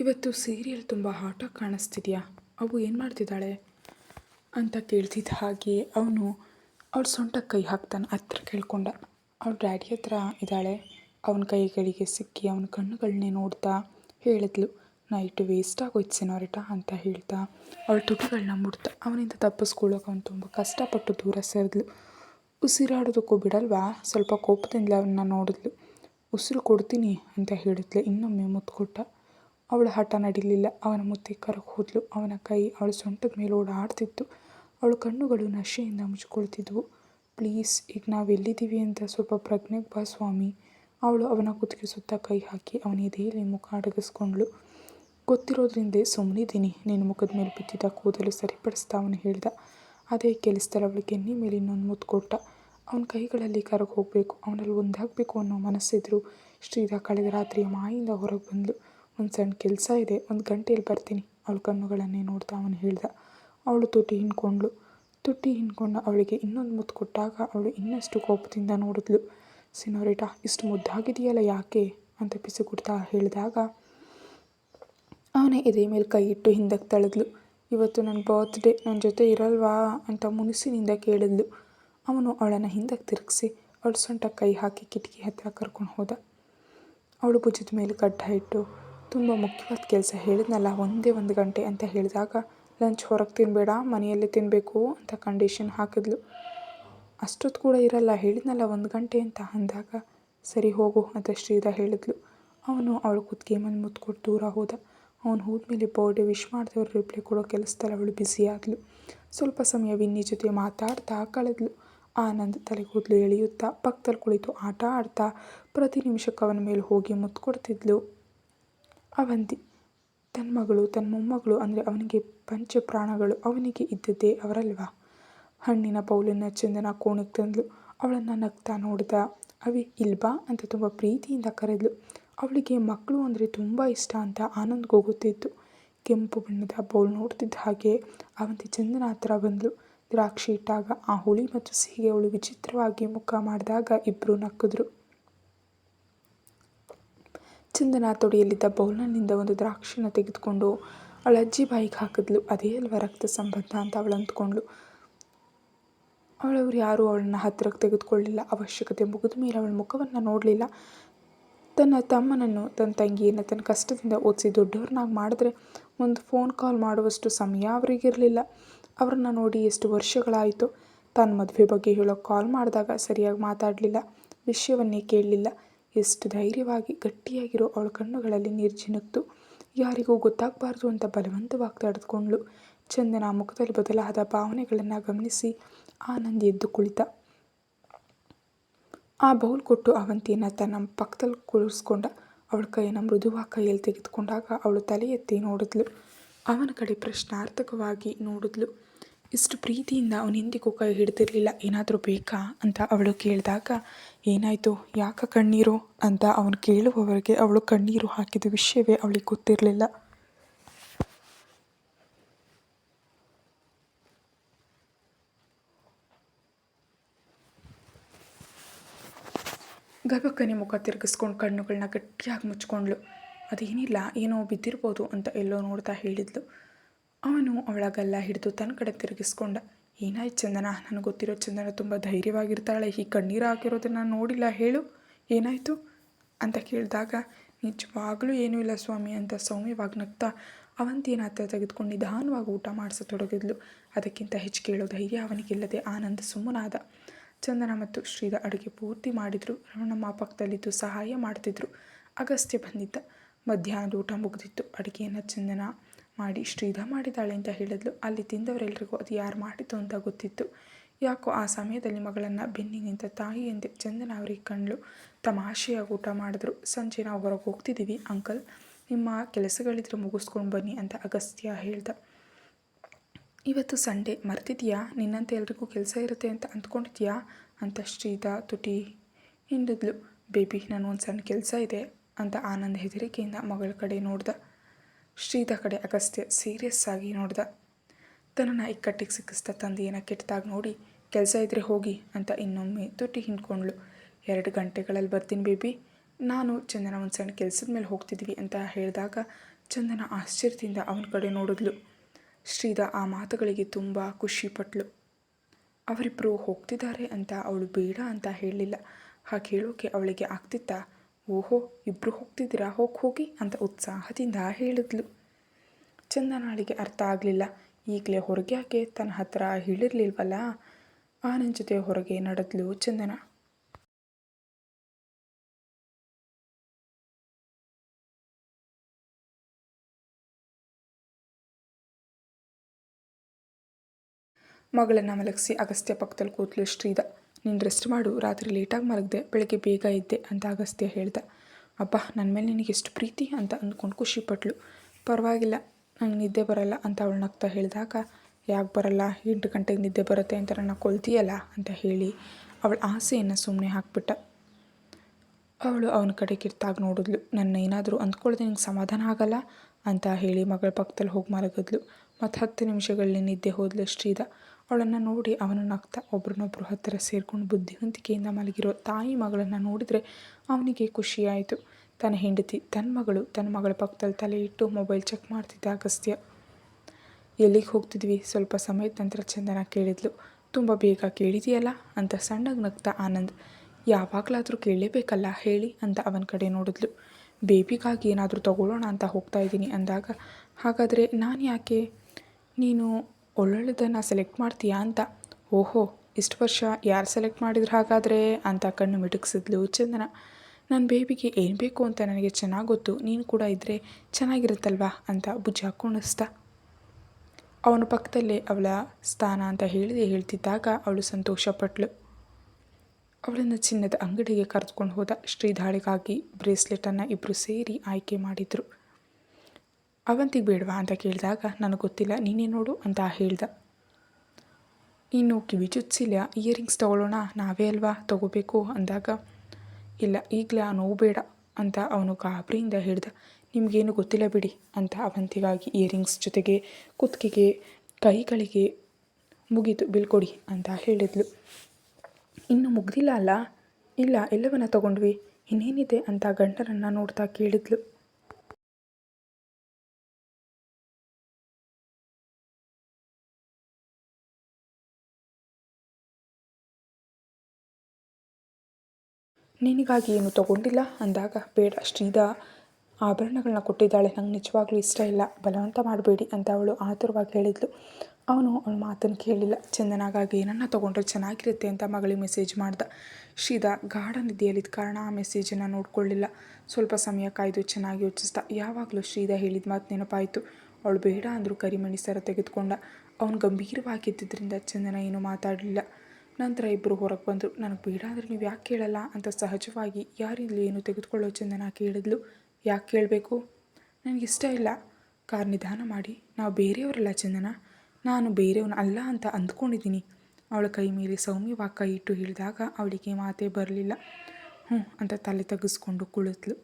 ಇವತ್ತು ಸೀರಿಯಲ್ ತುಂಬ ಹಾಟಾಗಿ ಕಾಣಿಸ್ತಿದ್ಯಾ? ಅವು ಏನು ಮಾಡ್ತಿದ್ದಾಳೆ? ಅಂತ ಕೇಳ್ತಿದ್ದ ಹಾಗೆ ಅವನು ಅವಳ ಸೊಂಟಕ್ಕೆ ಕೈ ಹಾಕ್ತಾನೆ ಹತ್ರ ಕೇಳ್ಕೊಂಡ. ಅವಳ ಡ್ಯಾಡಿ ಹತ್ರ ಇದ್ದಾಳೆ. ಅವನ ಕೈಗಳಿಗೆ ಸಿಕ್ಕಿ ಅವನ ಕಣ್ಣುಗಳನ್ನೇ ನೋಡ್ತಾ ಹೇಳಿದ್ಲು ನೈಟ್ ವೇಸ್ಟ್ ಆಗೋಯ್ತು ಸಿನೋರಿಟ ಅಂತ ಹೇಳ್ತಾ ಅವಳ ತುಟಿಗಳನ್ನ ಮುಡ್ತಾ ಅವನಿಂದ ತಪ್ಪಿಸ್ಕೊಳ್ಳೋಕೆ ಅವನು ತುಂಬ ಕಷ್ಟಪಟ್ಟು ದೂರ ಸೇರಿದ್ಲು. ಉಸಿರಾಡೋದಕ್ಕೂ ಬಿಡಲ್ವಾ? ಸ್ವಲ್ಪ ಕೋಪದಿಂದ ಅವನ್ನ ನೋಡಿದ್ಲು. ಉಸಿರು ಕೊಡ್ತೀನಿ ಅಂತ ಹೇಳಿದ್ಲು, ಇನ್ನೊಮ್ಮೆ ಮುತ್ತು ಕೊಟ್ಟ ಅವಳ ಹಠ ನಡೀಲಿಲ್ಲ. ಅವನ ಮುತ್ತೆ ಕರಗಿ ಹೋದ್ಲು. ಅವನ ಕೈ ಅವಳ ಸೊಂಟದ ಮೇಲೆ ಓಡಾಡ್ತಿತ್ತು. ಅವಳ ಕಣ್ಣುಗಳು ನಶೆಯಿಂದ ಮುಚ್ಕೊಳ್ತಿದ್ವು ಪ್ಲೀಸ್, ಈಗ ನಾವು ಎಲ್ಲಿದ್ದೀವಿ ಅಂತ ಸ್ವಲ್ಪ ಪ್ರಜ್ಞೆಗೆ ಬಾ ಸ್ವಾಮಿ. ಅವಳು ಅವನ ಕುತ್ತಿಗೆ ಸುತ್ತ ಕೈ ಹಾಕಿ ಅವನ ಎದೆಯಲ್ಲಿ ಮುಖ ಅಡಗಿಸ್ಕೊಂಡ್ಳು. ಗೊತ್ತಿರೋದ್ರಿಂದ ಸುಮ್ಮನಿದ್ದೀನಿ ನಿನ್ನ ಮುಖದ ಮೇಲೆ ಬಿದ್ದಿದ್ದ ಕೂದಲು ಸರಿಪಡಿಸ್ತಾ ಅವನು ಹೇಳ್ದ. ಅದೇ ಕೆಲಸದಲ್ಲಿ ಅವಳು ಕೆನ್ನೆ ಮೇಲೆ ಇನ್ನೊಂದು ಮುತ್ತು ಕೊಟ್ಟ. ಅವನ ಕೈಗಳಲ್ಲಿ ಕರಗಿ ಹೋಗಬೇಕು. ಅವನಲ್ಲಿ ಒಂದಾಗಬೇಕು ಅನ್ನೋ ಮನಸ್ಸಿದ್ರು. ಶ್ರೀಧಾ ಕಳೆದ ರಾತ್ರಿ ಮಾಯಿಂದ ಹೊರಗೆ ಬಂದಳು ಒಂದು ಸಣ್ಣ ಕೆಲಸ ಇದೆ, ಒಂದು ಗಂಟೆಯಲ್ಲಿ ಬರ್ತೀನಿ. ಅವಳ ಕಣ್ಣುಗಳನ್ನೇ ನೋಡ್ತಾ ಅವನು ಹೇಳ್ದ. ಅವಳು ತುಟಿ ಹಿಂಡ್ಕೊಂಡ್ಳು ತುಟಿ ಹಿಂಡ್ಕೊಂಡು ಅವಳಿಗೆ ಇನ್ನೊಂದು ಮುದ್ದು ಕೊಟ್ಟಾಗ ಅವಳು ಇನ್ನಷ್ಟು ಕೋಪದಿಂದ ನೋಡಿದ್ಲು. ಸಿನೋರಿಟಾ ಇಷ್ಟು ಮುದ್ದಾಗಿದೆಯಲ್ಲ ಯಾಕೆ? ಅಂತ ಪಿಸುಗುಡ್ತಾ ಹೇಳಿದಾಗ, ಅವನೇ ಎದೆ ಮೇಲೆ ಕೈ ಇಟ್ಟು ಹಿಂದಕ್ಕೆ ತಳೆದ್ಲು. ಇವತ್ತು ನನ್ನ ಬರ್ತ್ಡೇ ನನ್ನ ಜೊತೆ ಇರಲ್ವಾ? ಅಂತ ಮುನಿಸಿನಿಂದ ಕೇಳಿದ್ಲು. ಅವನು ಅವಳನ್ನು ಹಿಂದಕ್ಕೆ ತಿರುಗಿಸಿ, ಅವಳು ಸೊಂಟ ಕೈ ಹಾಕಿ ಕಿಟಕಿ ಹತ್ತಿರ ಕರ್ಕೊಂಡು ಹೋದ. ಅವಳು ಭುಜದ ಮೇಲೆ ಕಡ್ಡ ಇಟ್ಟು ತುಂಬ ಮುಖ್ಯವಾದ ಕೆಲಸ ಹೇಳಿದ್ನಲ್ಲ, ಒಂದೇ ಒಂದು ಗಂಟೆ ಅಂತ ಹೇಳಿದಾಗ, ಲಂಚ್ ಹೊರಗೆ ತಿನ್ನಬೇಡ ಮನೆಯಲ್ಲೇ ತಿನ್ನಬೇಕು ಅಂತ ಕಂಡೀಷನ್ ಹಾಕಿದ್ಲು. ಅಷ್ಟೊತ್ತು ಕೂಡ ಇರಲ್ಲ, ಹೇಳಿದ್ನಲ್ಲ ಒಂದು ಗಂಟೆ ಅಂತ ಅಂದಾಗ, ಸರಿ ಹೋಗು ಅಂತ ಶ್ರೀಧಾ ಹೇಳಿದ್ಲು. ಅವನು ಅವಳು ಕುತ್ತಿಗೆ ಮೇಲೆ ಮುತ್ತು ಕೊಟ್ಟು ದೂರ ಹೋದ. ಅವನು ಹೋದ್ಮೇಲೆ ಬರ್ಡೇ ವಿಶ್ ಮಾಡಿದವ್ರು ರಿಪ್ಲೈ ಕೊಡೋ ಕೆಲಸದಲ್ಲಿ ಅವಳು ಬ್ಯುಸಿ ಸ್ವಲ್ಪ ಸಮಯ ವಿನ್ನಿ ಜೊತೆ ಮಾತಾಡ್ತಾ ಕಳೆದ್ಲು. ಆನಂದ್ ತಲೆಗೂದಲು ಎಳೆಯುತ್ತಾ, ಪಕ್ಕದಲ್ಲಿ ಕುಳಿತು ಆಟ ಆಡ್ತಾ, ಪ್ರತಿ ನಿಮಿಷಕ್ಕೆ ಅವನ ಮೇಲೆ ಹೋಗಿ ಮುತ್ತು ಕೊಡ್ತಿದ್ಲು. ಅವಂತಿ ತನ್ನ ಮಗಳು ತನ್ನ ಮೊಮ್ಮಗಳು ಅಂದರೆ ಅವನಿಗೆ ಪಂಚ ಪ್ರಾಣಗಳು ಅವನಿಗೆ ಇದ್ದದ್ದೇ ಅವರಲ್ವಾ? ಹಣ್ಣಿನ ಬೌಲನ್ನು ಚಂದನ ಕೋಣಕ್ಕೆ ತಂದಳು ಅವಳನ್ನು ನಗ್ತಾ ನೋಡಿದ ಅವಿ ಇಲ್ಬಾ ಅಂತ ತುಂಬ ಪ್ರೀತಿಯಿಂದ ಕರೆದಳು ಅವಳಿಗೆ ಮಕ್ಕಳು ಅಂದರೆ ತುಂಬ ಇಷ್ಟ ಅಂತ ಆನಂದ್ಗೆ ಹೋಗುತ್ತಿತ್ತು. ಕೆಂಪು ಬಣ್ಣದ ಬೌಲ್ ನೋಡ್ತಿದ್ದ ಹಾಗೆ ಅವಂತಿ ಚಂದನ ಹತ್ರ ಬಂದಳು ದ್ರಾಕ್ಷಿ ಇಟ್ಟಾಗ ಆ ಹುಳಿ ಮತ್ತು ಸಿಹಿಗೆ ಅವಳು ವಿಚಿತ್ರವಾಗಿ ಮುಖ ಮಾಡಿದಾಗ ಇಬ್ಬರು ನಕ್ಕಿದ್ರು. ಚಂದನ ತೊಡೆಯಲ್ಲಿದ್ದ ಬೌಲ್ನಲ್ಲಿಂದ ಒಂದು ದ್ರಾಕ್ಷಿನ ತೆಗೆದುಕೊಂಡು ಅವಳ ಅಜ್ಜಿ ಬಾಯಿಗೆ ಹಾಕಿದ್ಲು. ಅದೇ ಅಲ್ವ ರಕ್ತ ಸಂಬಂಧ ಅಂತ ಅವಳು ಅಂದ್ಕೊಂಡ್ಳು. ಅವಳವ್ರು ಯಾರೂ ಅವಳನ್ನ ಹತ್ತಿರಕ್ಕೆ ತೆಗೆದುಕೊಳ್ಳಲಿಲ್ಲ ಅವಶ್ಯಕತೆ ಮುಗಿದ ಮೇಲೆ ಅವಳ ಮುಖವನ್ನು ನೋಡಲಿಲ್ಲ. ತನ್ನ ತಮ್ಮನನ್ನು, ತನ್ನ ತಂಗಿಯನ್ನು, ತನ್ನ ಕಷ್ಟದಿಂದ ಓದಿಸಿ ದೊಡ್ಡವ್ರನ್ನಾಗಿ ಮಾಡಿದ್ರೆ ಒಂದು ಫೋನ್ ಕಾಲ್ ಮಾಡುವಷ್ಟು ಸಮಯ ಅವರಿಗಿರಲಿಲ್ಲ. ಅವ್ರನ್ನ ನೋಡಿ ಎಷ್ಟು ವರ್ಷಗಳಾಯಿತು. ತನ್ನ ಮದುವೆ ಬಗ್ಗೆ ಹೇಳೋ ಕಾಲ್ ಮಾಡಿದಾಗ ಸರಿಯಾಗಿ ಮಾತಾಡಲಿಲ್ಲ. ವಿಷಯವನ್ನೇ ಕೇಳಲಿಲ್ಲ. ಎಷ್ಟು ಧೈರ್ಯವಾಗಿ, ಗಟ್ಟಿಯಾಗಿರೋ ಅವಳ ಕಣ್ಣುಗಳಲ್ಲಿ ನೀರು ಯಾರಿಗೂ ಗೊತ್ತಾಗಬಾರ್ದು ಅಂತ ಬಲವಂತವಾಗಿ ತಡೆದುಕೊಂಡ್ಳು. ಚಂದನ ಮುಖದಲ್ಲಿ ಬದಲಾದ ಭಾವನೆಗಳನ್ನು ಗಮನಿಸಿ ಆನಂದ್ ಎದ್ದು ಕುಳಿತ. ಆ ಬೌಲ್ ಕೊಟ್ಟು ಅವಂತಿಯನ್ನು ತನ್ನ ಪಕ್ಕದಲ್ಲಿ ಕುಳಿಸ್ಕೊಂಡ ಅವಳ ಕೈಯನ್ನು ಮೃದುವಾಗಿ ಕೈಯಲ್ಲಿ ತೆಗೆದುಕೊಂಡಾಗ ಅವಳು ತಲೆ ಎತ್ತಿ ನೋಡಿದ್ಲು. ಅವನ ಕಡೆ ಪ್ರಶ್ನಾರ್ಥಕವಾಗಿ ನೋಡಿದ್ಲು. ಇಷ್ಟು ಪ್ರೀತಿಯಿಂದ ಅವನೆಂದಿಗೂ ಕೈ ಹಿಡ್ದಿರಲಿಲ್ಲ, ಏನಾದರೂ ಬೇಕಾ ಅಂತ ಅವಳು ಕೇಳಿದಾಗ, ಏನಾಯಿತು, ಯಾಕೆ ಕಣ್ಣೀರು ಅಂತ ಅವನು ಕೇಳುವವರೆಗೆ ಅವಳು ಕಣ್ಣೀರು ಹಾಕಿದ ವಿಷಯವೇ ಅವಳಿಗೆ ಗೊತ್ತಿರಲಿಲ್ಲ. ಗರ್ಭಕ್ಕನೆ ಮುಖ ತಿರುಗಿಸ್ಕೊಂಡು ಕಣ್ಣುಗಳನ್ನ ಗಟ್ಟಿಯಾಗಿ ಮುಚ್ಕೊಂಡ್ಳು ಅದೇನಿಲ್ಲ, ಏನೋ ಬಿದ್ದಿರ್ಬೋದು ಅಂತ ಎಲ್ಲೋ ನೋಡ್ತಾ ಹೇಳಿದ್ಲು. ಅವನು ಅವಳ ಗಲ್ಲ ಹಿಡಿದು ತನ್ನ ಕಡೆ ತಿರುಗಿಸ್ಕೊಂಡ, ಏನಾಯ್ತು ಚಂದನ? ನನಗೆ ಗೊತ್ತಿರೋ ಚಂದನ ತುಂಬ ಧೈರ್ಯವಾಗಿರ್ತಾಳೆ, ಈ ಕಣ್ಣೀರು ಹಾಕಿರೋದನ್ನು ನೋಡಿಲ್ಲ, ಹೇಳು. ಏನಾಯಿತು? ಅಂತ ಕೇಳಿದಾಗ, ನಿಜವಾಗ್ಲೂ ಏನೂ ಇಲ್ಲ ಸ್ವಾಮಿ ಅಂತ ಸೌಮ್ಯವಾಗಿ ನಗ್ತಾ ಅವಂತಿಯನ್ನು ಹತ್ರ ತೆಗೆದುಕೊಂಡು ನಿಧಾನವಾಗಿ ಊಟ ಮಾಡಿಸತೊಡಗಿದ್ಲು. ಅದಕ್ಕಿಂತ ಹೆಚ್ಚು ಕೇಳೋ ಧೈರ್ಯ ಅವನಿಗಿಲ್ಲದೆ ಆನಂದ ಸುಮ್ಮನಾದ. ಚಂದನ ಮತ್ತು ಶ್ರೀದ ಅಡುಗೆ ಪೂರ್ತಿ ಮಾಡಿದರು. ರಮಣಮ್ಮ ಪಕ್ಕದಲ್ಲಿದ್ದು ಸಹಾಯ ಮಾಡ್ತಿದ್ರು. ಅಗಸ್ತ್ಯ ಬಂದಿದ್ದ. ಮಧ್ಯಾಹ್ನದ ಊಟ ಮುಗಿದಿತ್ತು. ಅಡುಗೆಯನ್ನು ಚಂದನ ಮಾಡಿ ಶ್ರೀಧ ಮಾಡಿದ್ದಾಳೆ ಅಂತ ಹೇಳಿದ್ಲು. ಅಲ್ಲಿ ತಿಂದವರೆಲ್ಲರಿಗೂ ಅದು ಯಾರು ಮಾಡಿತು ಅಂತ ಗೊತ್ತಿತ್ತು. ಯಾಕೋ ಆ ಸಮಯದಲ್ಲಿ ಮಗಳನ್ನು ಬೆನ್ನಿ ನಿಂತ ತಾಯಿ ಎಂದೇ ಚಂದನ ಅವರಿಗೆ ಕಂಡ್ಲು ತಮಾಷೆಯಾಗಿ ಊಟ ಮಾಡಿದ್ರು. ಸಂಜೆ ನಾವು ಹೊರಗೆ ಹೋಗ್ತಿದ್ದೀವಿ ಅಂಕಲ್. ನಿಮ್ಮ ಕೆಲಸಗಳಿದ್ರೆ ಮುಗಿಸ್ಕೊಂಡು ಬನ್ನಿ ಅಂತ ಅಗಸ್ತ್ಯ ಹೇಳ್ದ. ಇವತ್ತು ಸಂಡೇ, ಮರ್ತಿದ್ಯಾ? ನಿನ್ನಂತೆ ಎಲ್ರಿಗೂ ಕೆಲಸ ಇರುತ್ತೆ ಅಂತ ಅಂದ್ಕೊಂಡಿದ್ಯಾ? ಅಂತ ಶ್ರೀಧಾ ತುಟಿ ಹಿಂಡಿದ್ಲು. ಬೇಬಿ ನಾನು ಒಂದು ಸಣ್ಣ ಕೆಲಸ ಇದೆ ಅಂತ ಆನಂದ್ ಹೆದರಿಕೆಯಿಂದ ಮಗಳ ಕಡೆ ನೋಡ್ದ. ಶ್ರೀಧ ಕಡೆ ಅಗಸ್ತ್ಯ ಸೀರಿಯಸ್ ಆಗಿ ನೋಡ್ದ. ತನ್ನನ್ನು ಇಕ್ಕಟ್ಟಿಗೆ ಸಿಕ್ಕಿಸ್ತಾ ತಂದೆಯನ್ನು ಕೆಟ್ಟದಾಗ ನೋಡಿ ಕೆಲಸ ಇದ್ದರೆ ಹೋಗಿ ಅಂತ ಇನ್ನೊಮ್ಮೆ ತುಟಿ ಹಿಂಡ್ಕೊಂಡ್ಳು. ಎರಡು ಗಂಟೆಗಳಲ್ಲಿ ಬರ್ತೀನಿ ಬೇಬಿ. ನಾನು ಚಂದನ ಒಂದು ಸಣ್ಣ ಕೆಲಸದ ಮೇಲೆ ಹೋಗ್ತಿದ್ವಿ ಅಂತ ಹೇಳಿದಾಗ ಚಂದನ ಆಶ್ಚರ್ಯದಿಂದ ಅವನ ಕಡೆ ನೋಡಿದ್ಲು. ಶ್ರೀಧಾ ಆ ಮಾತುಗಳಿಗೆ ತುಂಬ ಖುಷಿಪಟ್ಲು ಅವರಿಬ್ಬರು ಹೋಗ್ತಿದ್ದಾರೆ ಅಂತ ಅವಳು ಬೇಡ ಅಂತ ಹೇಳಲಿಲ್ಲ. ಹಾಗೆ ಹೇಳೋಕೆ ಅವಳಿಗೆ ಆಗ್ತಿತ್ತಾ? ಓಹೋ ಇಬ್ಬರು ಹೋಗ್ತಿದ್ದೀರಾ? ಹೋಗಿ ಹೋಗಿ ಅಂತ ಉತ್ಸಾಹದಿಂದ ಹೇಳಿದ್ಲು. ಚಂದನಾಳಿಗೆ ಅರ್ಥ ಆಗಲಿಲ್ಲ. ಈಗಲೇ ಹೊರಗೆ ಯಾಕೆ ತನ್ನ ಹತ್ರ ಹೇಳಿರ್ಲಿಲ್ವಲ್ಲ? ಆನಂದ್ ಜೊತೆ ಹೊರಗೆ ನಡೆದ್ಲು ಚಂದನ. ಮಗಳನ್ನು ಮಲಗಿಸಿ ಅಗಸ್ತ್ಯ ಪಕ್ಕದಲ್ಲಿ ಕೂತ್ಲು ಶ್ರೀಧ ನೀನು ರೆಸ್ಟ್ ಮಾಡು. ರಾತ್ರಿ ಲೇಟಾಗಿ ಮಲಗಿದೆ. ಬೆಳಗ್ಗೆ ಬೇಗ ಇದ್ದೆ ಅಂತ ಅಗಸ್ತ್ಯ ಹೇಳ್ದ. ಅಪ್ಪ ನನ್ನ ಮೇಲೆ ನಿನಗೆ ಎಷ್ಟು ಪ್ರೀತಿ ಅಂತ ಅಂದ್ಕೊಂಡು ಖುಷಿಪಟ್ಲು ಪರವಾಗಿಲ್ಲ, ನಂಗೆ ನಿದ್ದೆ ಬರಲ್ಲ ಅಂತ ಅವಳು ನಗ್ತಾ ಹೇಳಿದಾಗ, ಯಾಕೆ ಬರಲ್ಲ? ಎಂಟು ಗಂಟೆಗೆ ನಿದ್ದೆ ಬರುತ್ತೆ ಅಂತ ನನ್ನ ಕೊಲ್ತೀಯಲ್ಲ ಅಂತ ಹೇಳಿ ಅವಳ ಆಸೆಯನ್ನು ಸುಮ್ಮನೆ ಹಾಕ್ಬಿಟ್ಟ. ಅವಳು ಅವನ ಕಡೆ ಕಿರ್ತಾಗಿ ನೋಡಿದ್ಲು. ನನ್ನ ಏನಾದರೂ ಅಂದ್ಕೊಳ್ದೆ ನಿಂಗೆ ಸಮಾಧಾನ ಆಗಲ್ಲ ಅಂತ ಹೇಳಿ ಮಗಳ ಪಕ್ಕದಲ್ಲಿ ಹೋಗಿ ಮಲಗಿದ್ಲು. ಮತ್ತು ಹತ್ತು ನಿಮಿಷಗಳಲ್ಲಿ ನಿದ್ದೆ ಹೋದ್ಲು ಶ್ರೀಧ ಅವಳನ್ನು ನೋಡಿ ಅವನು ನಗ್ತಾ ಒಬ್ರನ್ನೊಬ್ರು ಹತ್ತಿರ ಸೇರಿಕೊಂಡು ಬುದ್ಧಿವಂತಿಕೆಯಿಂದ ಮಲಗಿರೋ ತಾಯಿ ಮಗಳನ್ನು ನೋಡಿದರೆ ಅವನಿಗೆ ಖುಷಿಯಾಯಿತು. ತನ್ನ ಹೆಂಡತಿ, ತನ್ನ ಮಗಳು ತನ್ನ ಮಗಳ ಪಕ್ಕದಲ್ಲಿ ತಲೆ ಇಟ್ಟು ಮೊಬೈಲ್ ಚೆಕ್ ಮಾಡ್ತಿದ್ದ ಅಗಸ್ತ್ಯ. ಎಲ್ಲಿಗೆ ಹೋಗ್ತಿದ್ವಿ? ಸ್ವಲ್ಪ ಸಮಯದ ನಂತರ ಚಂದನ ಕೇಳಿದ್ಲು. ತುಂಬ ಬೇಗ ಕೇಳಿದೆಯಲ್ಲ? ಅಂತ ಸಣ್ಣಗೆ ನಗ್ತಾ ಆನಂದ್. ಯಾವಾಗಲಾದರೂ ಕೇಳಲೇಬೇಕಲ್ಲ ಹೇಳಿ? ಅಂತ ಅವನ ಕಡೆ ನೋಡಿದ್ಲು. ಬೇಬಿಗಾಗಿ ಏನಾದರೂ ತಗೊಳ್ಳೋಣ ಅಂತ ಹೋಗ್ತಾ ಇದ್ದೀನಿ ಅಂದಾಗ, ಹಾಗಾದರೆ ನಾನು ಯಾಕೆ? ನೀನು ಒಳ್ಳೊಳ್ಳೆದನ್ನು ಸೆಲೆಕ್ಟ್ ಮಾಡ್ತೀಯಾ ಅಂತ, ಓಹೋ, ಇಷ್ಟು ವರ್ಷ ಯಾರು ಸೆಲೆಕ್ಟ್ ಮಾಡಿದ್ರು ಹಾಗಾದರೆ ಅಂತ ಕಣ್ಣು ಮಿಟುಕ್ಸಿದ್ಲು ಚಂದನ. ನನ್ನ ಬೇಬಿಗೆ ಏನು ಬೇಕು ಅಂತ ನನಗೆ ಚೆನ್ನಾಗಿ ಗೊತ್ತು, ನೀನು ಕೂಡ ಇದ್ದರೆ ಚೆನ್ನಾಗಿರುತ್ತಲ್ವಾ ಅಂತ ಬುಜ್ಜಿ ಹಾಕೊಂಡಿಸ್ದ ಅವನ ಪಕ್ಕದಲ್ಲೇ ಅವಳ ಸ್ಥಾನ ಅಂತ ಹೇಳಿದೆ ಹೇಳ್ತಿದ್ದಾಗ ಅವಳು ಸಂತೋಷಪಟ್ಲು. ಅವಳನ್ನು ಚಿನ್ನದ ಅಂಗಡಿಗೆ ಕರೆದುಕೊಂಡು ಹೋದ ಶ್ರೀಧಾಳಿಗಾಗಿ ಬ್ರೇಸ್ಲೆಟನ್ನು ಇಬ್ಬರು ಸೇರಿ ಆಯ್ಕೆ ಮಾಡಿದರು. ಅವಂತಿಗೆ ಬೇಡವಾ ಅಂತ ಕೇಳಿದಾಗ, ನನಗೆ ಗೊತ್ತಿಲ್ಲ, ನೀನೇ ನೋಡು ಅಂತ ಹೇಳ್ದ. ಇನ್ನು ಕಿವಿ ಚುಚ್ಚಿಲ್ಲ, ಇಯರಿಂಗ್ಸ್ ತೊಗೊಳ್ಳೋಣ, ನಾವೇ ಅಲ್ವಾ, ತಗೋಬೇಕು ಅಂದಾಗ, ಇಲ್ಲ, ಈಗಲೇ ಆ ನೋವು ಬೇಡ ಅಂತ ಅವನು ಗಾಬರಿಯಿಂದ ಹೇಳ್ದ. ನಿಮಗೇನು ಗೊತ್ತಿಲ್ಲ ಬಿಡಿ ಅಂತ ಅವಂತಿಗಾಗಿ ಇಯರಿಂಗ್ಸ್ ಜೊತೆಗೆ ಕುತ್ತಿಗೆಗೆ, ಕೈಗಳಿಗೆ ಮುಗೀತು ಬೀಳ್ಕೊಡಿ ಅಂತ ಹೇಳಿದ್ಲು. ಇನ್ನು ಮುಗ್ದಿಲ್ಲ ಅಲ್ಲ? ಇಲ್ಲ, ಎಲ್ಲವನ್ನ ತಗೊಂಡ್ವಿ, ಇನ್ನೇನಿದೆ ಅಂತ ಗಂಡನನ್ನು ನೋಡ್ತಾ ಕೇಳಿದ್ಲು. ನಿನಗಾಗಿ ಏನು ತಗೊಂಡಿಲ್ಲ? ಅಂದಾಗ, ಬೇಡ ಶ್ರೀಧಾ ಆಭರಣಗಳನ್ನ ಕೊಟ್ಟಿದ್ದಾಳೆ. ನಂಗೆ ನಿಜವಾಗ್ಲೂ ಇಷ್ಟ ಇಲ್ಲ. ಬಲವಂತ ಮಾಡಬೇಡಿ ಅಂತ ಅವಳು ಆತುರವಾಗಿ ಹೇಳಿದ್ಲು. ಅವನು ಅವಳ ಮಾತನ್ನು ಕೇಳಿಲ್ಲ. ಚಂದನಾಗಾಗಿ ಏನನ್ನ ತೊಗೊಂಡ್ರೆ ಚೆನ್ನಾಗಿರುತ್ತೆ ಅಂತ ಮಗಳಿಗೆ ಮೆಸೇಜ್ ಮಾಡ್ದ. ಶ್ರೀಧಾ ಗಾಢ ನಿಧಿಯಲ್ಲಿದ್ದ ಕಾರಣ ಆ ಮೆಸೇಜನ್ನು ನೋಡ್ಕೊಳ್ಳಿಲ್ಲ. ಸ್ವಲ್ಪ ಸಮಯ ಕಾಯ್ದು ಚೆನ್ನಾಗಿ ಯೋಚಿಸ್ದ. ಯಾವಾಗಲೂ ಶ್ರೀಧಾ ಹೇಳಿದ ಮಾತು ನೆನಪಾಯಿತು. ಅವಳು ಬೇಡ ಅಂದರೂ ಕರಿಮಣಿ ಸರ ತೆಗೆದುಕೊಂಡ. ಅವನು ಗಂಭೀರವಾಗಿದ್ದರಿಂದ ಚಂದನ ಏನೂ ಮಾತಾಡಲಿಲ್ಲ. ನಂತರ ಇಬ್ಬರು ಹೊರಗೆ ಬಂದರು. ನನಗೆ ಬೇಡ ಅಂದರೆ ನೀವು ಯಾಕೆ ಕೇಳಲ್ಲ? ಅಂತ ಸಹಜವಾಗಿ ಯಾರಿಲ್ಲಿ ಏನು ತೆಗೆದುಕೊಳ್ಳೋ ಚಂದನ ಕೇಳಿದ್ಲು. ಯಾಕೆ ಕೇಳಬೇಕು? ನನಗಿಷ್ಟ ಇಲ್ಲ. ಕಾರ್ ನಿಧಾನ ಮಾಡಿ. ನಾವು ಬೇರೆಯವರಲ್ಲ ಚಂದನ. ನಾನು ಬೇರೆಯವನ ಅಲ್ಲ ಅಂತ ಅಂದ್ಕೊಂಡಿದ್ದೀನಿ ಅವಳ ಕೈ ಮೇಲೆ ಸೌಮ್ಯವಾಗಿ ಕೈ ಇಟ್ಟು ಹೇಳಿದಾಗ ಅವಳಿಗೆ ಮಾತೇ ಬರಲಿಲ್ಲ. ಹ್ಞೂ ಅಂತ ತಲೆ ತಗ್ಗಿಸ್ಕೊಂಡು ಕುಳಿತ್ಲು.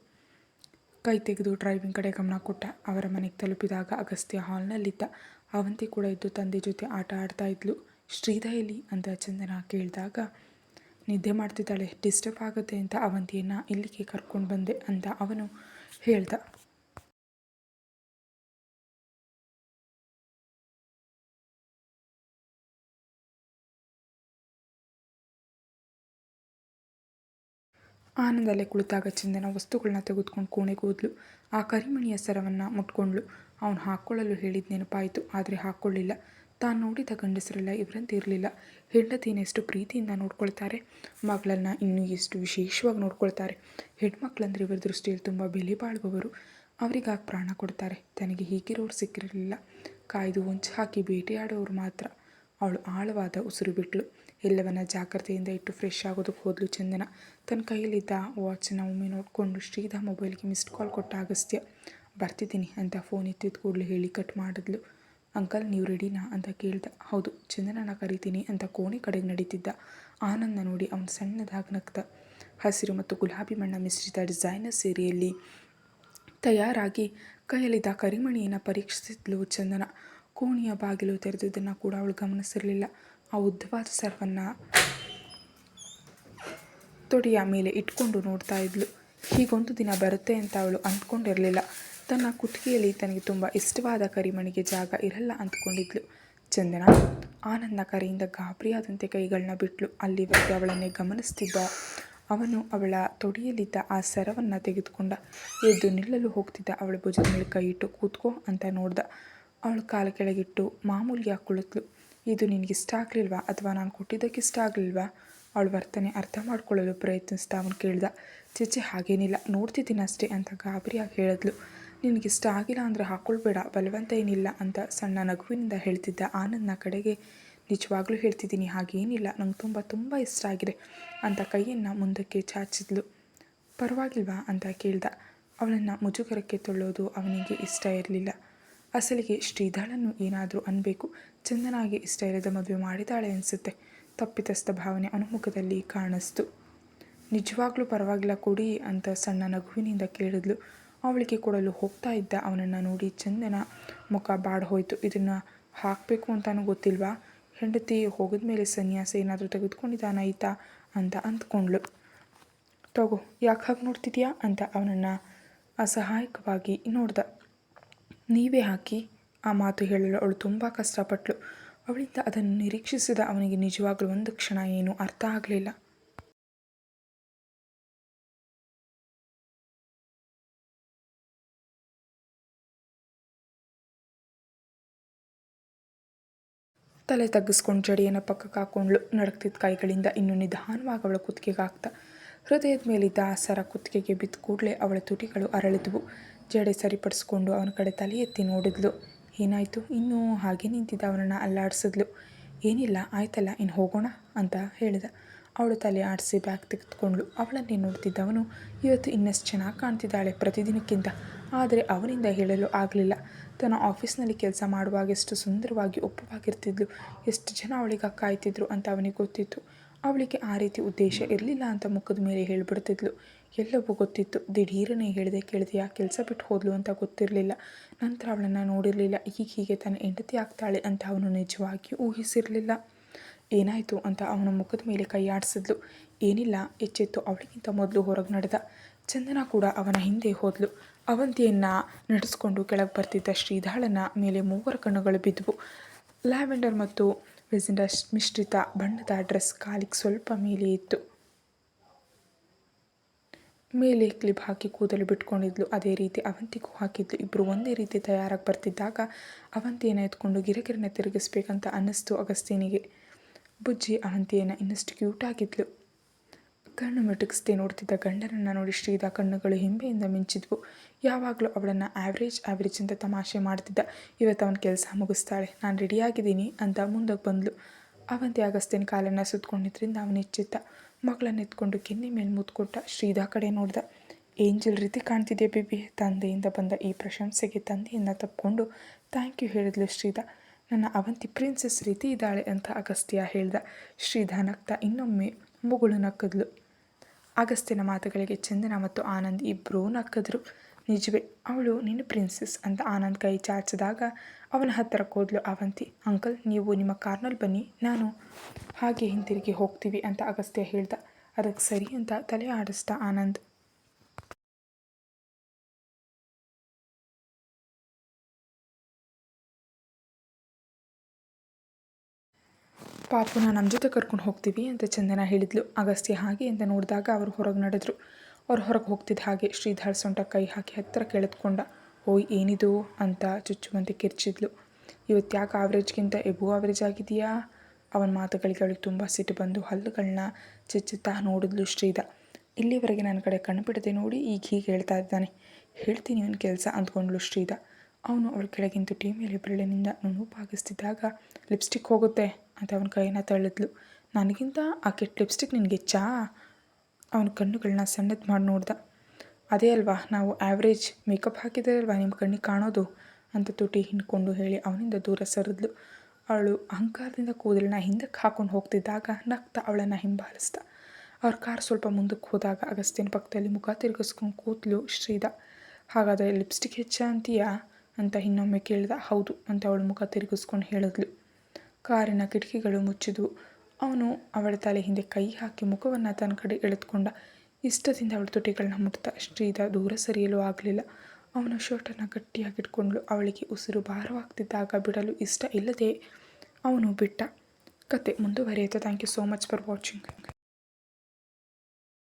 ಕೈ ತೆಗೆದು ಡ್ರೈವಿಂಗ್ ಕಡೆ ಗಮನ ಕೊಟ್ಟ. ಅವರ ಮನೆಗೆ ತಲುಪಿದಾಗ ಅಗಸ್ತ್ಯ ಹಾಲ್ನಲ್ಲಿದ್ದ. ಅವಂತಿ ಕೂಡ ಇದ್ದು ತಂದೆ ಜೊತೆ ಆಟ ಆಡ್ತಾ ಇದ್ಲು. ಶ್ರೀಧ ಎಲ್ಲಿ ಅಂತ ಚಂದನ ಕೇಳಿದಾಗ, ನಿದ್ದೆ ಮಾಡ್ತಿದ್ದಾಳೆ ಡಿಸ್ಟರ್ಬ್ ಆಗುತ್ತೆ ಅಂತ ಅವಂತಿಯನ್ನು ಇಲ್ಲಿಗೆ ಕರ್ಕೊಂಡು ಬಂದೆ ಅಂತ ಅವನು ಹೇಳ್ದ. ಆನಂದಲ್ಲೇ ಕುಳಿತಾಗ ಚಂದನ ವಸ್ತುಗಳನ್ನ ತೆಗೆದುಕೊಂಡು ಕೋಣೆಗೆ ಹೋದ್ಲು. ಆ ಕರಿಮಣಿಯ ಸರವನ್ನು ಮುಟ್ಕೊಂಡ್ಳು. ಅವನು ಹಾಕ್ಕೊಳ್ಳಲು ಹೇಳಿದ ನೆನಪಾಯಿತು, ಆದರೆ ಹಾಕ್ಕೊಳ್ಳಿಲ್ಲ ತಾನು ನೋಡಿದ ಗಂಡಸರೆಲ್ಲ ಇವರಂತೆ ಇರಲಿಲ್ಲ. ಹೆಂಡತಿನ ಎಷ್ಟು ಪ್ರೀತಿಯಿಂದ ನೋಡ್ಕೊಳ್ತಾರೆ. ಮಗಳನ್ನು ಇನ್ನೂ ಎಷ್ಟು ವಿಶೇಷವಾಗಿ ನೋಡ್ಕೊಳ್ತಾರೆ. ಹೆಣ್ಮಕ್ಳಂದ್ರೆ ಇವರ ದೃಷ್ಟಿಯಲ್ಲಿ ತುಂಬ ಬೆಲೆ ಬಾಳುವವರು. ಅವರಿಗಾಗಿ ಪ್ರಾಣ ಕೊಡ್ತಾರೆ. ತನಗೆ ಹೀಗಿರೋರು ಸಿಕ್ಕಿರಲಿಲ್ಲ. ಕಾಯ್ದು ಹೊಂಚು ಹಾಕಿ ಬೇಟೆಯಾಡೋರು ಮಾತ್ರ. ಅವಳು ಆಳವಾದ ಉಸಿರು ಬಿಟ್ಲು. ಎಲ್ಲವನ್ನ ಜಾಗ್ರತೆಯಿಂದ ಇಟ್ಟು ಫ್ರೆಶ್ ಆಗೋದಕ್ಕೆ ಹೋದ್ಲು ಚಂದನ. ತನ್ನ ಕೈಯಲ್ಲಿದ್ದ ವಾಚನ್ನ ಒಮ್ಮೆ ನೋಡಿಕೊಂಡು ಶ್ರೀಧಾ ಮೊಬೈಲ್ಗೆ ಮಿಸ್ಡ್ ಕಾಲ್ ಕೊಟ್ಟ ಅಗಸ್ತ್ಯ. ಬರ್ತಿದ್ದೀನಿ ಅಂತ ಫೋನ್ ಎತ್ತಿದ ಕೂಡಲೇ ಹೇಳಿ ಕಟ್ ಮಾಡಿದ್ಲು. ಅಂಕಲ್, ನೀವು ರೆಡಿನಾ ಅಂತ ಕೇಳಿದ. ಹೌದು ಚಂದನನ ಕರಿತೀನಿ ಅಂತ ಕೋಣೆ ಕಡೆಗೆ ನಡೀತಿದ್ದ. ಆನಂದ ನೋಡಿ ಅವನು ಸಣ್ಣದಾಗಿ ನಗ್ತ ಹಸಿರು ಮತ್ತು ಗುಲಾಬಿ ಬಣ್ಣ ಮಿಶ್ರಿತ ಡಿಸೈನರ್ ಸೀರೆಯಲ್ಲಿ ತಯಾರಾಗಿ ಕೈಯಲ್ಲಿದ್ದ ಕರಿಮಣಿಯನ್ನು ಪರೀಕ್ಷಿಸಿದ್ಲು ಚಂದನ. ಕೋಣೆಯ ಬಾಗಿಲು ತೆರೆದಿದ್ದನ್ನು ಕೂಡ ಅವಳು ಗಮನಿಸಿರಲಿಲ್ಲ. ಆ ಉದ್ದವಾದ ಸರ್ವನ್ನು ತೊಡೆಯ ಮೇಲೆ ಇಟ್ಕೊಂಡು ನೋಡ್ತಾ ಇದ್ಲು. ಹೀಗೊಂದು ದಿನ ಬರುತ್ತೆ ಅಂತ ಅವಳು ಅಂದ್ಕೊಂಡಿರಲಿಲ್ಲ. ತನ್ನ ಕುತ್ತಿಗೆಯಲ್ಲಿ ತನಗೆ ತುಂಬ ಇಷ್ಟವಾದ ಕರಿಮಣಿಗೆ ಜಾಗ ಇರಲ್ಲ ಅಂದ್ಕೊಂಡಿದ್ಲು. ಚಂದನ, ಆನಂದ ಕರೆಯಿಂದ ಗಾಬರಿಯಾದಂತೆ ಕೈಗಳನ್ನ ಬಿಟ್ಲು. ಅಲ್ಲಿವರೆಗೆ ಅವಳನ್ನೇ ಗಮನಿಸ್ತಿದ್ದ ಅವನು ಅವಳ ತೊಡೆಯಲ್ಲಿದ್ದ ಆ ಸರವನ್ನು ತೆಗೆದುಕೊಂಡ. ಎದ್ದು ನಿಲ್ಲಲು ಹೋಗ್ತಿದ್ದ ಅವಳ ಭುಜದ ಮೇಲೆ ಕೈ ಇಟ್ಟು, ಕೂತ್ಕೋ ಅಂತ ನೋಡ್ದ. ಅವಳು ಕಾಲ ಕೆಳಗಿಟ್ಟು ಮಾಮೂಲಿಯಾಗಿ ಕುಳಿತಳು ಇದು ನಿನಗೆ ಇಷ್ಟ ಆಗಲಿಲ್ವಾ? ಅಥವಾ ನಾನು ಕೊಟ್ಟಿದ್ದಕ್ಕೆ ಇಷ್ಟ ಆಗಲಿಲ್ವಾ? ಅವಳ ವರ್ತನೆ ಅರ್ಥ ಮಾಡ್ಕೊಳ್ಳಲು ಪ್ರಯತ್ನಿಸ್ತಾ ಅವನು ಕೇಳ್ದ. ಚೇಚೆ ಹಾಗೇನಿಲ್ಲ. ನೋಡ್ತಿದ್ದೀನಷ್ಟೇ ಅಂತ ಗಾಬರಿಯಾಗಿ ಹೇಳಿದ್ಲು. ನಿನಗಿಷ್ಟ ಆಗಿಲ್ಲ ಅಂದರೆ ಹಾಕ್ಕೊಳ್ಬೇಡ ಬಲವಂತ ಏನಿಲ್ಲ ಅಂತ ಸಣ್ಣ ನಗುವಿನಿಂದ ಹೇಳ್ತಿದ್ದ ಆನಂದ್ನ ಕಡೆಗೆ. ನಿಜವಾಗ್ಲೂ ಹೇಳ್ತಿದ್ದೀನಿ, ಹಾಗೇನಿಲ್ಲ, ನಂಗೆ ತುಂಬ ತುಂಬ ಇಷ್ಟ ಆಗಿದೆ ಅಂತ ಕೈಯನ್ನು ಮುಂದಕ್ಕೆ ಚಾಚಿದ್ಲು. ಪರವಾಗಿಲ್ವಾ ಅಂತ ಕೇಳ್ದ. ಅವಳನ್ನು ಮುಜುಗರಕ್ಕೆ ತೊಳ್ಳೋದು ಅವನಿಗೆ ಇಷ್ಟ ಇರಲಿಲ್ಲ. ಅಸಲಿಗೆ ಶ್ರೀಧಳನ್ನು ಏನಾದರೂ ಅನ್ಬೇಕು, ಚಂದನಾಗಿ ಇಷ್ಟ ಇಲ್ಲದ ಮದುವೆ ಮಾಡಿದಾಳೆ ಅನಿಸುತ್ತೆ. ತಪ್ಪಿತಸ್ಥ ಭಾವನೆ ಅನುಮುಖದಲ್ಲಿ ಕಾಣಿಸ್ತು. ನಿಜವಾಗ್ಲೂ ಪರವಾಗಿಲ್ಲ ಕೊಡಿ ಅಂತ ಸಣ್ಣ ನಗುವಿನಿಂದ ಕೇಳಿದ್ಲು. ಅವಳಿಗೆ ಕೊಡಲು ಹೋಗ್ತಾ ಇದ್ದ ಅವನನ್ನು ನೋಡಿ ಚಂದನ ಮುಖ ಬಾಡ್ ಹೋಯಿತು. ಇದನ್ನು ಹಾಕಬೇಕು ಅಂತಾನೂ ಗೊತ್ತಿಲ್ವಾ? ಹೆಂಡತಿ ಹೋಗಿದ ಮೇಲೆ ಸನ್ಯಾಸ ಏನಾದರೂ ತೆಗೆದುಕೊಂಡಿದ್ದಾನಾಯ್ತಾ ಅಂತ ಅಂದ್ಕೊಂಡ್ಳು. ತಗೋ, ಯಾಕೆ ಹಾಗೆ ನೋಡ್ತಿದ್ಯಾ ಅಂತ ಅವನನ್ನು ಅಸಹಾಯಕವಾಗಿ ನೋಡ್ದ. ನೀವೇ ಹಾಕಿ, ಆ ಮಾತು ಹೇಳಲು ಅವಳು ತುಂಬ ಕಷ್ಟಪಟ್ಟಳು ಅವಳಿಂದ ಅದನ್ನು ನಿರೀಕ್ಷಿಸಿದ ಅವನಿಗೆ ನಿಜವಾಗ್ಲೂ ಒಂದು ಕ್ಷಣ ಏನೂ ಅರ್ಥ ಆಗಲಿಲ್ಲ. ತಲೆ ತಗ್ಗಿಸ್ಕೊಂಡು ಜಡಿಯನ್ನು ಪಕ್ಕಕ್ಕೆ ಹಾಕ್ಕೊಂಡ್ಳು ನಡಕ್ತಿದ್ದ ಕೈಗಳಿಂದ ಇನ್ನು ನಿಧಾನವಾಗಿ ಅವಳ ಕುತ್ತಿಗೆಗೆ ಹಾಕ್ತ ಹೃದಯದ ಮೇಲಿದ್ದ ಆ ಸರ ಕುತ್ತಿಗೆಗೆ ಬಿದ್ದ ಕೂಡಲೇ ಅವಳ ತುಟಿಗಳು ಅರಳಿದ್ವು. ಜಡೆ ಸರಿಪಡಿಸ್ಕೊಂಡು ಅವನ ಕಡೆ ತಲೆ ಎತ್ತಿ ನೋಡಿದ್ಲು. ಏನಾಯಿತು? ಇನ್ನೂ ಹಾಗೆ ನಿಂತಿದ್ದ ಅವನನ್ನು ಅಲ್ಲಾಡಿಸಿದ್ಲು. ಏನಿಲ್ಲ, ಆಯ್ತಲ್ಲ, ಇನ್ನು ಹೋಗೋಣ ಅಂತ ಹೇಳಿದ. ಅವಳು ತಲೆ ಆಡಿಸಿ ಬ್ಯಾಗ್ ತೆಗೆದುಕೊಂಡ್ಳು. ಅವಳನ್ನೇ ನೋಡ್ತಿದ್ದವನು ಇವತ್ತು ಇನ್ನಷ್ಟು ಚೆನ್ನಾಗಿ ಕಾಣ್ತಿದ್ದಾಳೆ ಪ್ರತಿದಿನಕ್ಕಿಂತ. ಆದರೆ ಅವನಿಂದ ಹೇಳಲು ಆಗಲಿಲ್ಲ. ತನ್ನ ಆಫೀಸ್ನಲ್ಲಿ ಕೆಲಸ ಮಾಡುವಾಗ ಎಷ್ಟು ಸುಂದರವಾಗಿ ಒಪ್ಪವಾಗಿರ್ತಿದ್ಲು ಎಷ್ಟು ಜನ ಅವಳಿಗೆ ಕಾಯ್ತಿದ್ರು ಅಂತ ಅವನಿಗೆ ಗೊತ್ತಿತ್ತು. ಅವಳಿಗೆ ಆ ರೀತಿ ಉದ್ದೇಶ ಇರಲಿಲ್ಲ ಅಂತ ಮುಖದ ಮೇಲೆ ಹೇಳಿಬಿಡ್ತಿದ್ಲು. ಎಲ್ಲವೂ ಗೊತ್ತಿತ್ತು. ದಿಢೀರನೇ ಹೇಳಿದೆ, ಕೇಳಿದೆ ಆ ಕೆಲಸ ಬಿಟ್ಟು ಹೋದ್ಲು ಅಂತ ಗೊತ್ತಿರಲಿಲ್ಲ. ನಂತರ ಅವಳನ್ನು ನೋಡಿರಲಿಲ್ಲ. ಈಗ ಹೀಗೆ ತನ್ನ ಹೆಂಡತಿ ಆಗ್ತಾಳೆ ಅಂತ ಅವನು ನಿಜವಾಗಿ ಊಹಿಸಿರಲಿಲ್ಲ. ಏನಾಯಿತು ಅಂತ ಅವನ ಮುಖದ ಮೇಲೆ ಕೈಯಾಡಿಸಿದ್ಲು ಏನಿಲ್ಲ, ಎಚ್ಚೆತ್ತು ಅವಳಿಗಿಂತ ಮೊದಲು ಹೊರಗೆ ನಡೆದ. ಚಂದನ ಕೂಡ ಅವನ ಹಿಂದೆ ಹೋದ್ಲು. ಅವಂತಿಯನ್ನು ನಡೆಸಿಕೊಂಡು ಕೆಳಗೆ ಬರ್ತಿದ್ದ ಶ್ರೀಧಾಳನ ಮೇಲೆ ಮೂವರ ಕಣ್ಣುಗಳು ಬಿದ್ದವು. ಲ್ಯಾವೆಂಡರ್ ಮತ್ತು ವೆಸಿಂಡ ಮಿಶ್ರಿತ ಬಣ್ಣದ ಡ್ರೆಸ್ ಕಾಲಿಗೆ ಸ್ವಲ್ಪ ಮೇಲೆ ಇತ್ತು. ಮೇಲೆ ಕ್ಲಿಪ್ ಹಾಕಿ ಕೂದಲು ಬಿಟ್ಕೊಂಡಿದ್ಲು. ಅದೇ ರೀತಿ ಅವಂತಿಗೂ ಹಾಕಿದ್ಲು. ಇಬ್ಬರು ಒಂದೇ ರೀತಿ ತಯಾರಾಗಿ ಬರ್ತಿದ್ದಾಗ ಅವಂತಿಯನ್ನು ಎತ್ಕೊಂಡು ಗಿರಗಿರನ್ನ ತಿರುಗಿಸ್ಬೇಕಂತ ಅನ್ನಿಸ್ತು ಅಗಸ್ತೀನಿಗೆ ಬುಜ್ಜಿ ಅವಂತಿಯನ್ನು ಇನ್ನಷ್ಟು ಕ್ಯೂಟಾಗಿದ್ಲು ಕಣ್ಣು ಮಿಟುಕಿಸದೆ ನೋಡ್ತಿದ್ದ ಗಂಡನನ್ನು ನೋಡಿ ಶ್ರೀದ ಕಣ್ಣುಗಳು ಹಿಂಬೆಯಿಂದ ಮಿಂಚಿದ್ವು. ಯಾವಾಗಲೂ ಅವಳನ್ನು ಆ್ಯಾವ್ರೇಜ್ ಆ್ಯಾವ್ರೇಜ್ ಅಂತ ತಮಾಷೆ ಮಾಡ್ತಿದ್ದ. ಇವತ್ತು ಅವನ ಕೆಲಸ ಮುಗಿಸ್ತಾಳೆ. ನಾನು ರೆಡಿಯಾಗಿದ್ದೀನಿ ಅಂತ ಮುಂದಕ್ಕೆ ಬಂದಳು ಅವಂತಿ ಅಗಸ್ತ್ಯನ ಕಾಲನ್ನು ಸುತ್ತಕೊಂಡಿದ್ರಿಂದ ಅವನಿಚ್ಚಿತ್ತ ಮಗಳನ್ನ ಎತ್ಕೊಂಡು ಕೆನ್ನೆ ಮೇಲೆ ಮುತ್ಕೊಟ್ಟ ಶ್ರೀದ ಕಡೆ ನೋಡ್ದ. ಏಂಜಲ್ ರೀತಿ ಕಾಣ್ತಿದ್ಯಾ ಬಿಬಿ? ತಂದೆಯಿಂದ ಬಂದ ಈ ಪ್ರಶಂಸೆಗೆ ತಂದೆಯನ್ನು ತಪ್ಪಿಕೊಂಡು ಥ್ಯಾಂಕ್ ಯು ಹೇಳಿದ್ಲು ಶ್ರೀದಾ ನನ್ನ ಅವಂತಿ ಪ್ರಿನ್ಸೆಸ್ ರೀತಿ ಇದ್ದಾಳೆ ಅಂತ ಅಗಸ್ತ್ಯ ಹೇಳ್ದ. ಶ್ರೀಧಾ ನಗ್ತಾ ಇನ್ನೊಮ್ಮೆ ಮುಗುಳು ನಕ್ಕದ್ಲು. ಅಗಸ್ತ್ಯನ ಮಾತುಗಳಿಗೆ ಚಂದನ ಮತ್ತು ಆನಂದ್ ಇಬ್ಬರೂ ನಕ್ಕದ್ರು. ನಿಜವೇ, ಅವಳು ನಿನ್ನ ಪ್ರಿನ್ಸೆಸ್ ಅಂತ ಆನಂದ್ ಕೈ ಚಾಚಿದಾಗ ಅವನ ಹತ್ತಿರ ಕೂದಲು, ಅವಂತಿ, ಅಂಕಲ್, ನೀವು ನಿಮ್ಮ ಕಾರ್ನಲ್ಲಿ ಬನ್ನಿ, ನಾನು ಹಾಗೆ ಹಿಂತಿರುಗಿ ಹೋಗ್ತೀವಿ ಅಂತ ಅಗಸ್ತ್ಯ ಹೇಳ್ದ. ಅದಕ್ಕೆ ಸರಿ ಅಂತ ತಲೆ ಆಡಿಸ್ದ ಆನಂದ್. ಪಾಪುನ ನಮ್ಮ ಜೊತೆ ಕರ್ಕೊಂಡು ಹೋಗ್ತೀವಿ ಅಂತ ಚಂದನ ಹೇಳಿದ್ಲು. ಅಗಸ್ತ್ಯ ಹಾಗೆ ಅಂತ ನೋಡಿದಾಗ ಅವರು ಹೊರಗೆ ನಡೆದ್ರು. ಅವ್ರು ಹೊರಗೆ ಹೋಗ್ತಿದ್ದ ಹಾಗೆ ಶ್ರೀಧರ್ ಸೊಂಟ ಕೈ ಹಾಕಿ ಹತ್ತಿರ ಕೆಳೆದುಕೊಂಡ ಓಯ್, ಏನಿದು? ಅಂತ ಚುಚ್ಚುವಂತೆ ಕಿರ್ಚಿದ್ಲು. ಇವತ್ತು ಯಾಕೆ ಆವ್ರೇಜ್ಗಿಂತ ಎಬು ಆವ್ರೇಜ್ ಆಗಿದೆಯಾ ಅವನ ಮಾತುಗಳಿಗೆ ಅವಳಿಗೆ ತುಂಬ ಸಿಟ್ಟು ಬಂದು ಹಲ್ಲುಗಳನ್ನ ಚುಚ್ಚುತ್ತಾ ನೋಡಿದ್ಲು ಶ್ರೀಧ ಇಲ್ಲಿವರೆಗೆ ನನ್ನ ಕಡೆ ಕಣ್ಣು ಬಿಡದೆ ನೋಡಿ, ಈಗ ಹೀಗೆ ಹೇಳ್ತಾ ಇದ್ದಾನೆ. ಹೇಳ್ತೀನಿ ಇವನ ಕೆಲಸ ಅಂದ್ಕೊಂಡ್ಲು ಶ್ರೀಧ ಅವನು ಅವಳ ಕೆಳಗಿಂತ ಟೀ ಮೇಲೆ ಬೆರಳಿನಿಂದ ನುಣುಪಾಗಿಸ್ತಿದ್ದಾಗ, ಲಿಪ್ಸ್ಟಿಕ್ ಹೋಗುತ್ತೆ. ಅಂತ ಅವನ ಕೈನ ತಳ್ಳಿದ್ಲು. ನನಗಿಂತ ಆ ಕೆಟ್ಟ ಲಿಪ್ಸ್ಟಿಕ್ ನಿನಗೆ ಚಾ ಅವನ ಕಣ್ಣುಗಳನ್ನ ಸಣ್ಣದು ಮಾಡಿ ನೋಡ್ದ. ಅದೇ ಅಲ್ವಾ, ನಾವು ಆ್ಯಾವ್ರೇಜ್ ಮೇಕಪ್ ಹಾಕಿದರೆ ಅಲ್ವಾ ನಿಮ್ಮ ಕಣ್ಣಿಗೆ ಕಾಣೋದು? ಅಂತ ತುಟಿ ಹಿಂಡ್ಕೊಂಡು ಹೇಳಿ ಅವನಿಂದ ದೂರ ಸರಿದ್ಲು. ಅವಳು ಅಹಂಕಾರದಿಂದ ಕೂದಲನ್ನ ಹಿಂದಕ್ಕೆ ಹಾಕೊಂಡು ಹೋಗ್ತಿದ್ದಾಗ ನಗ್ತಾ ಅವಳನ್ನು ಹಿಂಬಾಲಿಸ್ದ. ಅವ್ರ ಕಾರ್ ಸ್ವಲ್ಪ ಮುಂದಕ್ಕೆ ಹೋದಾಗ ಅಗಸ್ತ್ಯನ ಪಕ್ಕದಲ್ಲಿ ಮುಖ ತಿರುಗಿಸ್ಕೊಂಡು ಕೂತ್ಲು ಶ್ರೀದ ಹಾಗಾದರೆ ಲಿಪ್ಸ್ಟಿಕ್ ಹೆಚ್ಚ ಅಂತೀಯಾ? ಅಂತ ಇನ್ನೊಮ್ಮೆ ಕೇಳಿದ. ಹೌದು, ಅಂತ ಅವಳು ಮುಖ ತಿರುಗಿಸ್ಕೊಂಡು ಹೇಳಿದ್ಲು. ಕಾರಿನ ಕಿಟಕಿಗಳು ಮುಚ್ಚಿದ್ವು. ಅವನು ಅವಳ ತಲೆ ಹಿಂದೆ ಕೈ ಹಾಕಿ ಮುಖವನ್ನು ತನ್ನ ಕಡೆ ಎಳೆದುಕೊಂಡ. ಇಷ್ಟದಿಂದ ಅವಳ ತುಟಿಗಳನ್ನ ಮುಟ್ತಾ ಶ್ರೀದ ದೂರ ಸರಿಯಲು ಆಗಲಿಲ್ಲ. ಅವನ ಶರ್ಟನ್ನು ಗಟ್ಟಿಯಾಗಿ ಇಟ್ಕೊಂಡ್ಳು ಅವಳಿಗೆ ಉಸಿರು ಭಾರವಾಗ್ತಿದ್ದಾಗ ಬಿಡಲು ಇಷ್ಟ ಇಲ್ಲದೆ ಅವನು ಬಿಟ್ಟ. ಕತೆ ಮುಂದುವರಿಯುತ್ತೆ. Thank you so much for watching